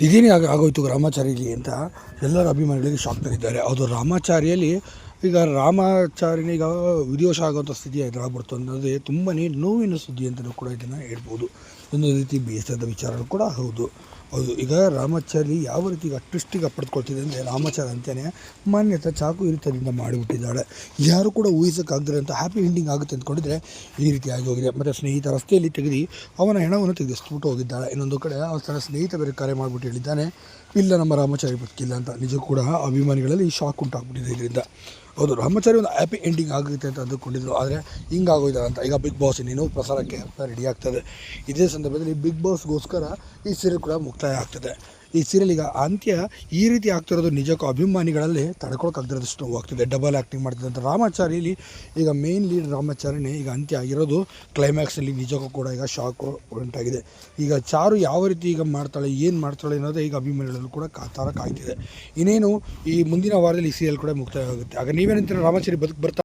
ಇದೇನೇ ಆಗ ಆಗೋಯ್ತು ರಾಮಾಚಾರ್ಯಲಿ ಅಂತ ಎಲ್ಲರ ಅಭಿಮಾನಿಗಳಿಗೆ ಶಾಕ್ ತಂದಿದ್ದಾರೆ ಅದು ರಾಮಾಚಾರಿಯಲ್ಲಿ ಈಗ ರಾಮಾಚಾರ್ಯನ ಈಗ ವಿಧಿವಶ ಆಗುವಂಥ ಸ್ಥಿತಿ ಎದುರಾಗ್ಬಿಡ್ತು ಅನ್ನೋದೇ ತುಂಬಾ ನೋವಿನ ಸುದ್ದಿ ಅಂತಲೂ ಕೂಡ ಇದನ್ನು ಹೇಳ್ಬೋದು. ಒಂದು ರೀತಿ ಬೇಸರದ ವಿಚಾರಗಳು ಕೂಡ ಹೌದು. ಹೌದು, ಈಗ ರಾಮಾಚಾರಿ ಯಾವ ರೀತಿ ಈಗ ಟ್ವಿಸ್ಟಿಗೆ ಅಂದರೆ ರಾಮಾಚಾರ ಅಂತೇನೆ ಮಾನ್ಯತ ಚಾಕು ಇರಿತದಿಂದ ಮಾಡಿಬಿಟ್ಟಿದ್ದಾಳೆ. ಯಾರು ಕೂಡ ಊಹಿಸೋಕ್ಕಾಗದಿರೋ ಅಂತ ಹ್ಯಾಪಿ ಎಂಡಿಂಗ್ ಆಗುತ್ತೆ ಅಂದ್ಕೊಂಡಿದ್ರೆ ಈ ರೀತಿ ಆಗಿ ಹೋಗಿದೆ. ಮತ್ತು ಸ್ನೇಹಿತ ರಸ್ತೆಯಲ್ಲಿ ತೆಗೆದು ಅವನ ಹೆಣವನ್ನು ತೆಗೆದಿಸ್ಬಿಟ್ಟು ಹೋಗಿದ್ದಾಳೆ. ಇನ್ನೊಂದು ಕಡೆ ಅವನ ತನ್ನ ಸ್ನೇಹಿತ ಬೇರೆ ಕರೆ ಮಾಡಿಬಿಟ್ಟು ಹೇಳಿದ್ದಾನೆ, ಇಲ್ಲ ನಮ್ಮ ರಾಮಾಚಾರಿ ಬದುಕಿಲ್ಲ ಅಂತ. ನಿಜ ಕೂಡ ಅಭಿಮಾನಿಗಳಲ್ಲಿ ಶಾಕ್ ಉಂಟಾಗ್ಬಿಟ್ಟಿದೆ ಇದರಿಂದ. ಹೌದು ಬ್ರಹ್ಮಚಾರಿ ಒಂದು ಹ್ಯಾಪಿ ಎಂಡಿಂಗ್ ಆಗುತ್ತೆ ಅಂತ ಅಂದುಕೊಂಡಿದ್ರು. ಆದರೆ ಹಿಂಗಾಗೋಯ್ತಲ್ಲ ಅಂತ. ಈಗ ಬಿಗ್ ಬಾಸ್ ಇನ್ನೇನು ಪ್ರಸಾರಕ್ಕೆ ರೆಡಿ ಆಗ್ತದೆ. ಇದೇ ಸಂದರ್ಭದಲ್ಲಿ ಬಿಗ್ ಬಾಸ್ಗೋಸ್ಕರ ಈ ಸೀರೆ ಕೂಡ ಮುಕ್ತಾಯ ಆಗ್ತದೆ. ಈ ಸೀರಿಯಲ್ ಈಗ ಅಂತ್ಯ ಈ ರೀತಿ ಆಗ್ತಿರೋದು ನಿಜಕ್ಕೂ ಅಭಿಮಾನಿಗಳಲ್ಲಿ ತಡ್ಕೊಳಕ್ಕಾಗ್ದಿರೋದಷ್ಟು ಹೋಗ್ತಿದೆ ಡಬಲ್ ಆ್ಯಕ್ಟಿಂಗ್ ಮಾಡ್ತಿದ್ದಂಥ ರಾಮಾಚಾರಿಯಲ್ಲಿ ಈಗ ಮೇನ್ ಲೀಡ್ ರಾಮಾಚಾರಿನೇ ಈಗ ಅಂತ್ಯ ಆಗಿರೋದು. ಕ್ಲೈಮ್ಯಾಕ್ಸಲ್ಲಿ ನಿಜಕ್ಕೂ ಕೂಡ ಈಗ ಶಾಕ್ ಉಂಟಾಗಿದೆ. ಈಗ ಚಾರು ಯಾವ ರೀತಿ ಈಗ ಮಾಡ್ತಾಳೆ, ಏನು ಮಾಡ್ತಾಳೆ ಅನ್ನೋದೇ ಈಗ ಅಭಿಮಾನಿಗಳಲ್ಲೂ ಕೂಡ ಕಾತಾರ ಕಾಯ್ತಿದೆ. ಇನ್ನೇನು ಈ ಮುಂದಿನ ವಾರದಲ್ಲಿ ಈ ಸೀರಿಯಲ್ ಕೂಡ ಮುಕ್ತಾಯ ಆಗುತ್ತೆ ಆಗ ನೀವೇನಂತೀರ ರಾಮಾಚಾರಿ ಬದುಕು ಬರ್ತಾ